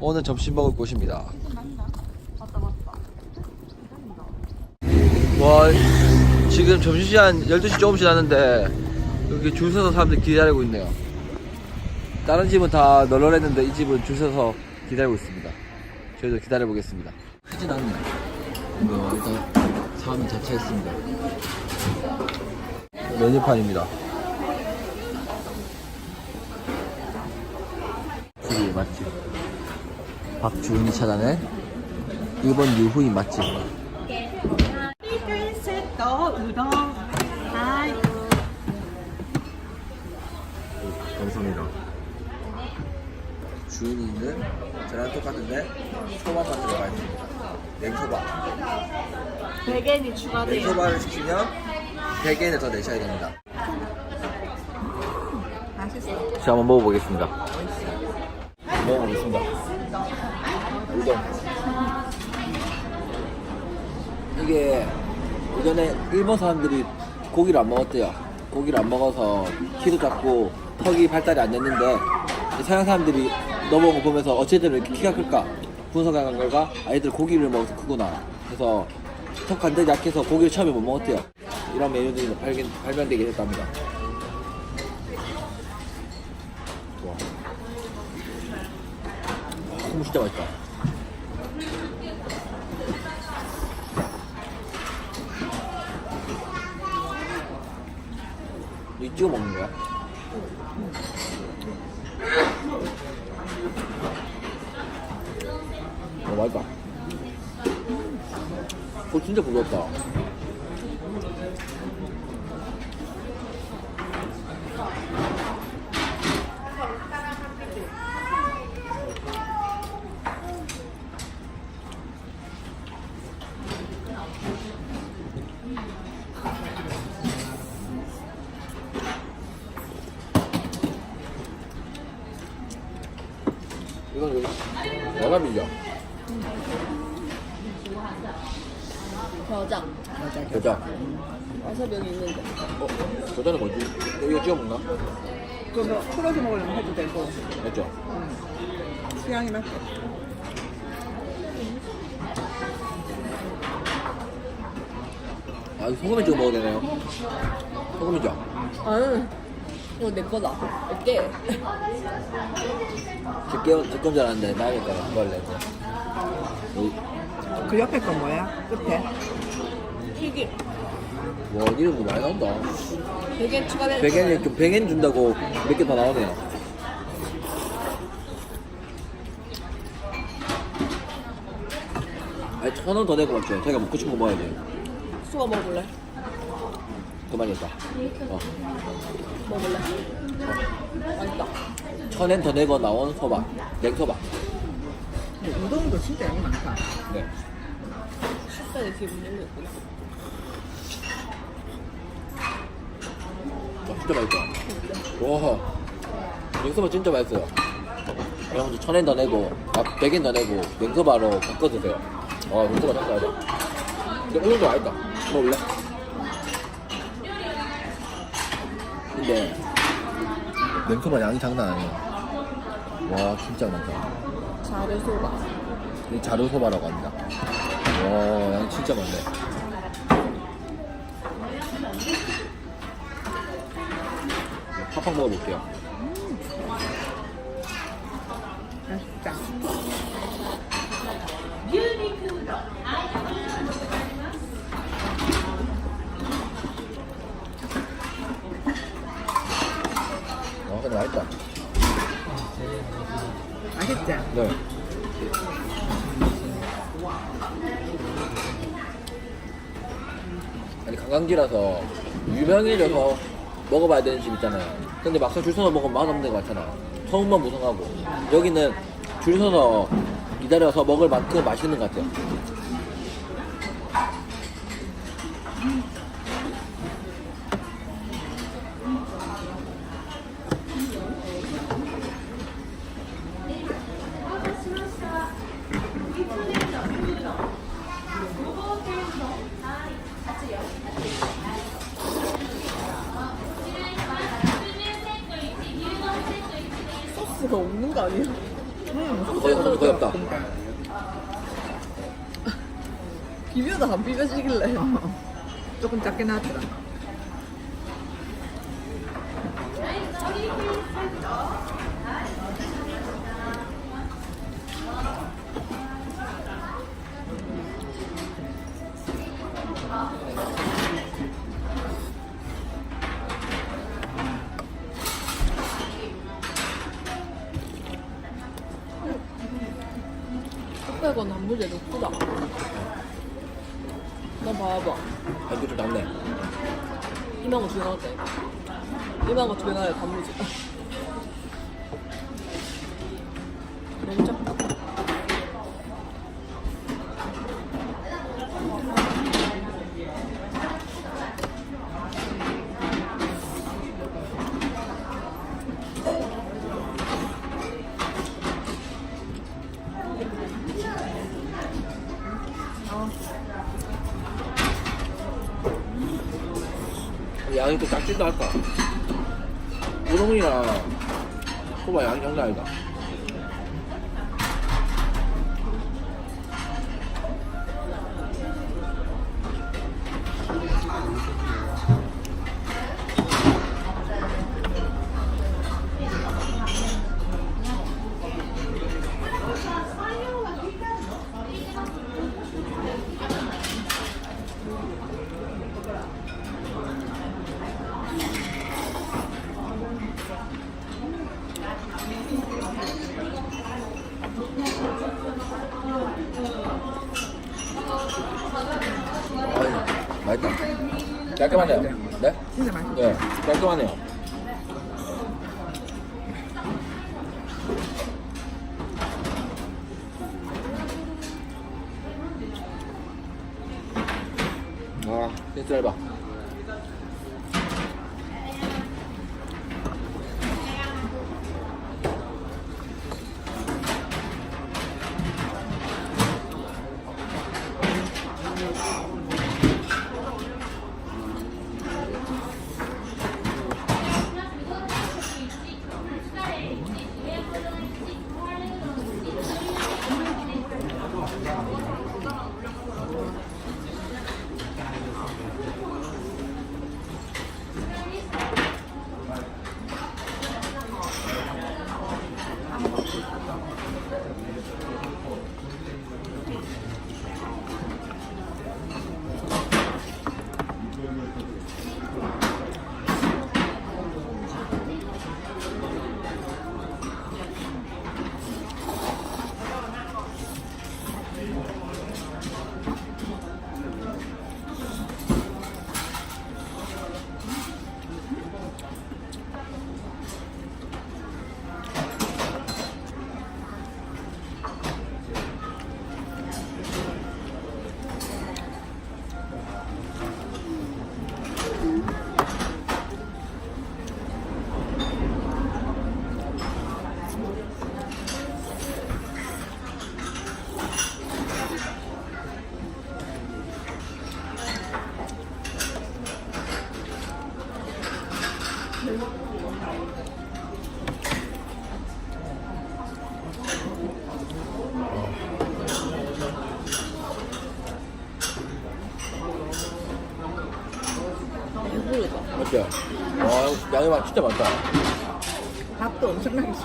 오늘 점심 먹을 곳입니다. 와, 지금 점심시간 12시 조금 지났는데, 여기 줄 서서 사람들 기다리고 있네요. 다른 집은 다 널널했는데, 이 집은 줄 서서 기다리고 있습니다. 저희도 기다려 보겠습니다. 크진 않네. 뭐, 일단, 사람이 자체했습니다. 메뉴판입니다. 맛집. 박주은이 찾아낸 일본 유후인 맛집. 감사합니다. 주은이는 저랑 똑같은데 소바만 들어가 있습니다. 냉소바. 100엔이 추가돼요. 냉소바를 시키면 100엔을 더 내셔야 됩니다. 맛있어. 제가 한번 먹어보겠습니다. 먹어보겠습니다. 우동. 이게 예전에 일본 사람들이 고기를 안 먹었대요. 고기를 안 먹어서 키도 작고 턱이 발달이 안 됐는데 서양 사람들이 넘어온 거 보면서 왜 이렇게 키가 클까 분석한 결과 아이들 고기를 먹어서 크구나. 그래서 턱 관절이 약해서 고기를 처음에 못 먹었대요. 이런 메뉴들이 발견, 발견되게 됐답니다. 와. 콩 진짜 맛있다. 이 찍어 먹는 거야? 어, 맛있다. 어, 진짜 부드럽다. 이건 여기 와사비죠? 겨장. 겨자. 여기 있는데. 어? 겨자는 뭐지? 이거 찍어 먹나? 그거 풀어서 먹으려면 해도 되고 맞죠? 취향이 맞게 아, 이거 소금에 찍어 먹어야 되네요. 소금이죠? 아유, 이거 내 거다. 어때? 제 깨, 제건 줄 알았는데, 나니까. 여기, 그 옆에 건 뭐야? 끝에? 튀김. 와, 이름도 많이 나온다. 100엔 추가돼. 100엔, 좀 100엔 준다고 몇 개 더 나오네요. 아니, 천원 더 내고 맞죠? 자기가 먹고 싶은 거 먹어야지. 수가 먹을래? 그만이었다. 어. 먹을래? 맛있다. 천엔 더 내고 나온. 냉소바. 근데 우동도 진짜 양이 많다 네. 식사에 기분 열렸구나. 와, 진짜 맛있다. 와, 냉소바 진짜 맛있어요. 여러분들 천엔 더 내고, 아, 백엔 더 내고, 냉소바로 바꿔 드세요. 와, 냉소바 진짜 맛있다. 근데 오늘도 맛있다. 먹을래? 근데, 냉소바 양이 장난 아니에요. 와, 진짜 많다. 자르소바. 이 자루소바라고 합니다. 와, 양 진짜 많네. 팍팍 먹어볼게요. 맛있다 와, 근데 맛있다. 맛있지? 네. 아니 관광지라서 유명해져서 먹어봐야 되는 집 있잖아요. 근데 막상 줄 서서 먹으면 맛없는 거 같잖아. 처음만 무성하고 여기는 줄 서서 기다려서 먹을 만큼 맛있는 것 같아요. 거 아니야? 음, 거의 없다, 거의 없다. 비벼도 안 비벼지길래. 조금 작게 나왔더라. 흑백은 단무지에 넣구나. 나 봐봐. 아, 이거 좀 낫네. 이만 거두개 나왔다. 이만 거두개 나와요, 단무지. 너무 작 양이 또 작지도 할까? 우동이랑 소바 양이 장난 아니다. 깔끔하네요. 네? 진짜 맛있어. 네, 깔끔하네요. 아, 진짜 얇아. 배부르다. 맞죠? 와, 양이 많- 진짜 많다. 밥도 엄청나게 써.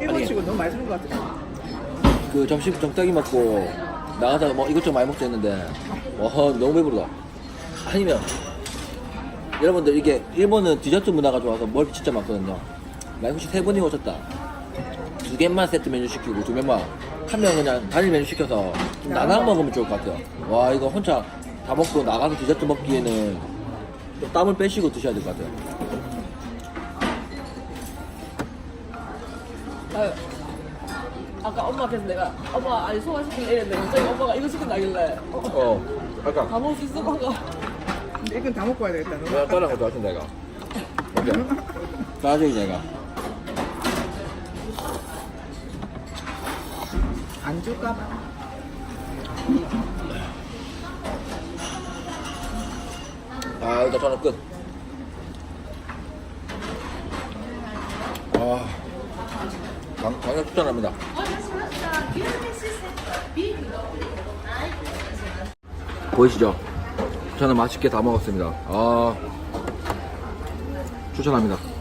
일본 아니. 치고 너무 맛있는 것 같아. 그 점심 정떡이 먹고 나가서 뭐 이것저것 많이 먹자 했는데 와 너무 배부르다 아니면 여러분들 이게 일본은 디저트 문화가 좋아서 뭘 진짜 많거든요. 만약 혹시 세 분이 오셨다. 두 개만 세트 메뉴 시키고 두 명만. 한 명 그냥 단일 메뉴 시켜서 좀 나눠 먹으면 좋을 것 같아요. 와 이거 혼자 다 먹고 나가서 디저트 먹기에는 좀 땀을 빼시고 드셔야 될 것 같아요. 아유. 아까 엄마 그래서 내가 엄마 아니 소화시키려 이랬는데 갑자기 엄마가 이거 시킨다길래. 어, 어 아까. 다 먹을 수 있을 것 같아. 이건 다 먹고 와야 되겠다. 너. 내가 따라한 거 좋아하신다 내가 맞죠? 좋아하지 내가 안 줄까 봐. 아, 일단 저는 끝. 아, 강, 강력 추천합니다. 보이시죠? 저는 맛있게 다 먹었습니다. 아, 추천합니다.